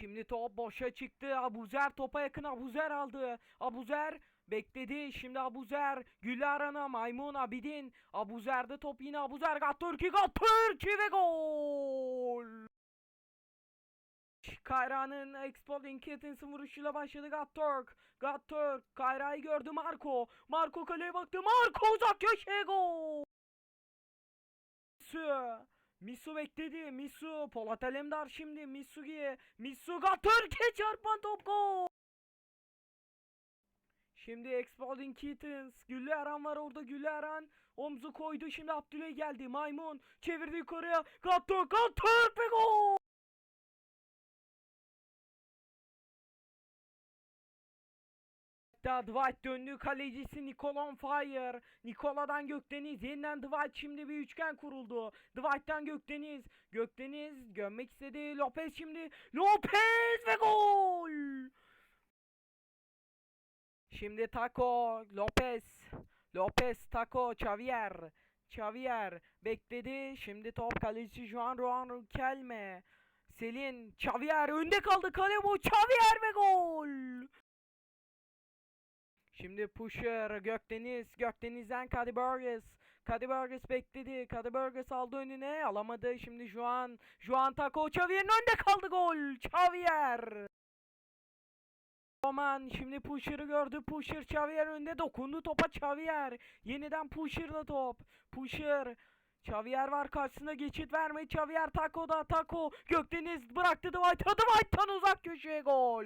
Şimdi top boşa çıktı. Abuzer topa yakın Abuzer aldı. Abuzer bekledi. Şimdi Abuzer Gülara'na Maymun Abidin. Abuzer'de top yine Abuzer. Gattürki Gattürki ve gol. Kayra'nın Exploding Kittens'ın vuruşuyla başladı Gattürk. Gattürk Kayra'yı gördü Marco. Marco kaleye baktı. Marco uzak köşeye gol. Misu. Bekledi. Misu. Polat Alemdar şimdi. Misugi. Misu Gattürk'e çarpan top gol. Şimdi Exploding Kittens. Güllü Eren var orada Güllü Eren. Omzu koydu şimdi Abdüley geldi. Maymun çevirdi yukarıya. Gattürk ve gol. Hatta Dwight döndü kalecisi Nikola on fire. Nikola'dan Gökdeniz yeniden Dwight şimdi bir üçgen kuruldu. Dwight'tan Gökdeniz. Gökdeniz gömmek istedi. Lopez şimdi. Lopez ve gol. Şimdi Taco. Lopez. Lopez Taco. Xavier. Xavier bekledi. Şimdi top kalecisi Juan Ruan Kelme. Selin. Xavier önde kaldı kale bu. Xavier ve gol. Şimdi Pusher, Gökdeniz, Gökdeniz'den Cody Burgess. Cody Burgess bekledi. Cody Burgess aldı önüne. Alamadı. Şimdi Juan. Juan Taco. Xavier'in önünde kaldı gol. Xavier. Roman şimdi Pusher'ı gördü. Pusher Xavier önünde dokundu topa Xavier. Yeniden Pusher'la top. Pusher. Xavier var karşısında geçit verme. Xavier Taco'da. Taco. Gökdeniz bıraktı Dwight'a. Dwight'tan uzak köşeye gol.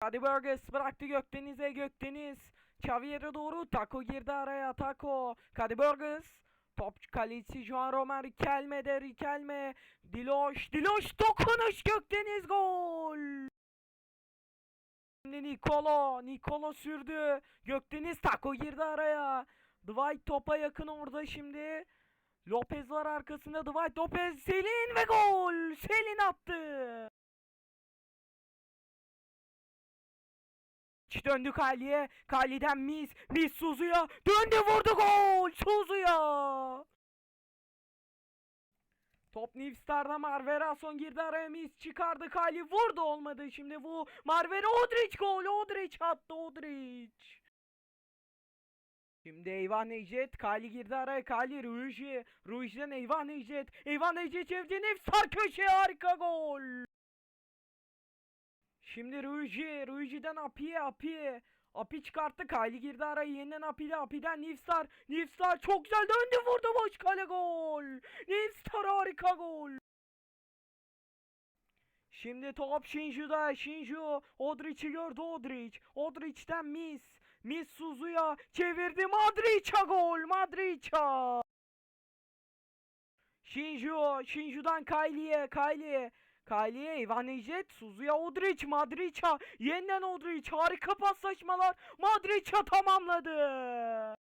Hadi Burgess bıraktı Gökdeniz'e Gökdeniz. Xavier'e doğru Taco girdi araya Taco. Hadi Burgess. Top kaleci Juan Roman Riquelme Riquelme. Diloş Diloş dokunuş Gökdeniz gol. Şimdi Nikolo Nikolo sürdü. Gökdeniz Taco girdi araya. Dwight topa yakın orada şimdi. Lopez var arkasında Dwight Lopez Selin ve gol. Selin attı. Döndü Kali'ye. Kali'den Mis. Mis Suzu'ya. Döndü vurdu gol. Suzu'ya. Top Nivstar'da Marverason girdi araya Mis çıkardı Kali vurdu olmadı şimdi bu Marvera Odric gol Odric attı Odric. Şimdi Eyvah Necdet Kali girdi araya Kali Ruji Ruji'den Eyvah Necdet Eyvah Necdet çevirdi Nivstar köşeye harika gol. Şimdi Ruji, Ruji'den Api'ye, Api. Api çıkarttı, Kayli girdi araya yeniden Api'de, Api'den Nivstar. Nivstar çok güzel döndü vurdu boş kale gol. Nivstar harika gol. Şimdi top Shinju'da, Shinju. Odric'i gördü Odric. Odric'ten Mis. Mis Suzu'ya çevirdi Madric'a gol, Madric'a. Shinju, Shinju'dan Kayli'ye, Kayli. Kayli'ye Ivan Suzu'ya Odric, Madric'a, yeniden Odric, harika paslaşmalar, Madric'a tamamladı.